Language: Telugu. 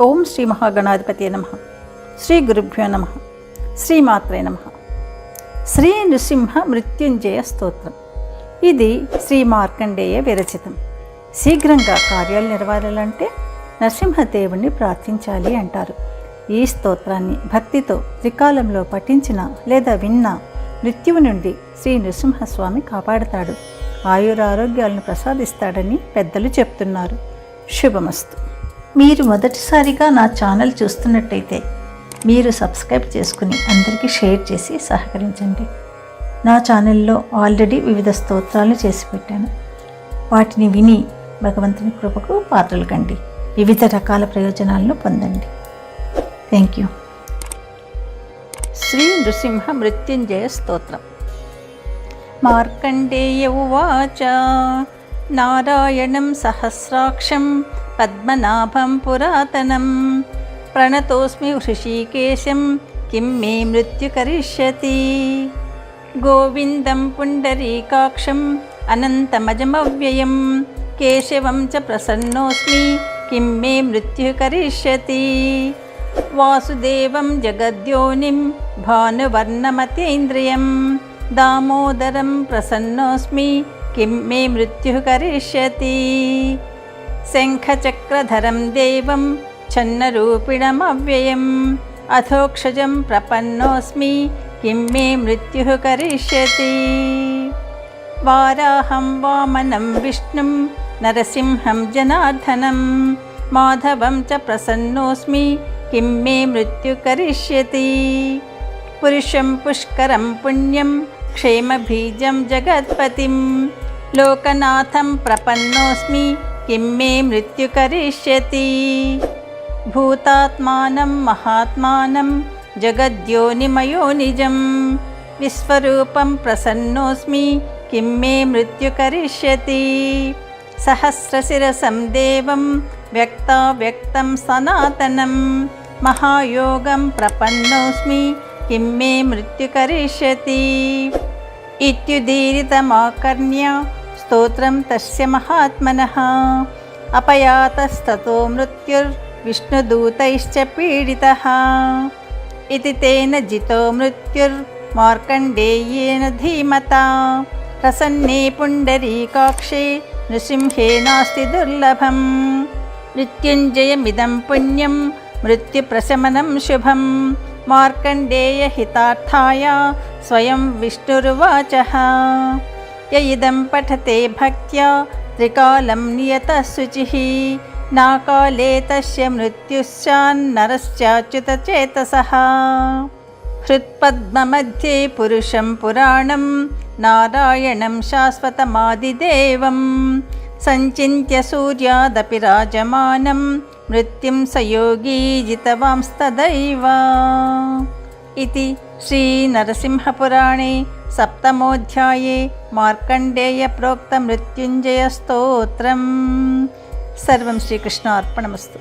ఓం శ్రీ మహాగణాధిపతి నమ. శ్రీ గురుభ్యో నమ. శ్రీమాత్రే నమ. శ్రీ నృసింహ మృత్యుంజయ స్తోత్రం. ఇది శ్రీ మార్కండేయ విరచితం. శీఘ్రంగా కార్యాలు నెరవేరాలంటే నరసింహదేవుణ్ణి ప్రార్థించాలి అంటారు. ఈ స్తోత్రాన్ని భక్తితో త్రికాలంలో పఠించిన లేదా విన్న మృత్యువు నుండి శ్రీ నృసింహస్వామి కాపాడతాడు. ఆయురారోగ్యాలను ప్రసాదిస్తాడని పెద్దలు చెప్తున్నారు. శుభమస్తు. మీరు మొదటిసారిగా నా ఛానల్ చూస్తున్నట్టయితే మీరు సబ్స్క్రైబ్ చేసుకుని అందరికీ షేర్ చేసి సహకరించండి. నా ఛానల్లో ఆల్రెడీ వివిధ స్తోత్రాలు చేసి పెట్టాను. వాటిని విని భగవంతుని కృపకు పాత్రలు కండి వివిధ రకాల ప్రయోజనాలను పొందండి. థ్యాంక్ యూ శ్రీ నృసింహ మృత్యుంజయ స్తోత్రం. మార్కండేయ ఉవాచ. నారాయణం సహస్రాక్షం. पद्मनाभं पुरातनं। प्रणतोऽस्मि ऋषीकेशं किं मे मृत्यु करिष्यति। गोविन्दं पुण्डरीकाक्षम् अनन्तमजमव्ययं केशवं च प्रसन्नोऽस्मि किं मे मृत्युः करिष्यति। वासुदेवं जगद्योनिं भानुवर्णमतेन्द्रियं दामोदरं प्रसन्नोऽस्मि किं मे मृत्युः करिष्यति। शङ्खचक्रधरं देवं छन्नरूपिणमव्ययम्। अथोक्षजं प्रपन्नोऽस्मि किं मे मृत्युः करिष्यति। वाराहं वामनं विष्णुं नरसिंहं जनार्दनं। माधवं च प्रसन्नोऽस्मि किं मे मृत्युः करिष्यति। पुरुषं पुष्करं पुण्यं क्षेमबीजं जगत्पतिं लोकनाथं प्रपन्नोऽस्मि జగత్పతిం లోకనాథం ప్రపన్నోస్మి కిం మే మృత్యు కరిష్యతి భూతాత్మానం మహాత్మానం జగద్యోనిమయో నిజం విశ్వరూపం ప్రసన్నోస్మి కిం మే మృత్యు కరిష్యతి సహస్రశిరసం దేవం వ్యక్తావ్యక్తం సనాతనం మహాయోగం స్తోత్రం తస్య మహాత్మన అపయాతస్తతో మృత్యుర్విష్ణుదూతైశ్చ పీడిత ఇది తేన జితో మృత్యుర్మార్కండేయేన ధీమత ప్రసన్నే పుండరీకాక్షే నృసింహే నాస్తి దుర్లభం మృత్యుంజయమిదం పుణ్యం మృత్యుప్రశమనం శుభం మార్కండేయహితార్థాయ స్వయం విష్ణురువాచ य इदं पठते भक्त्या त्रिकालं नियतः शुचिः नाकाले तस्य मृत्युश्चान्नरश्चाच्युतचेतसः। हृत्पद्ममध्ये पुरुषं पुराणं नारायणं शाश्वतमादिदेवं। सञ्चिन्त्य सूर्यादपि राजमानं मृत्युं स योगी जितवांस्तदैव इति श्रीनरसिंहपुराणे सप्तमोऽध्याये मार्कण्डेयप्रोक्तमृत्युञ्जयस्तोत्रम् సర్వం శ్రీకృష్ణ అర్పణమస్తు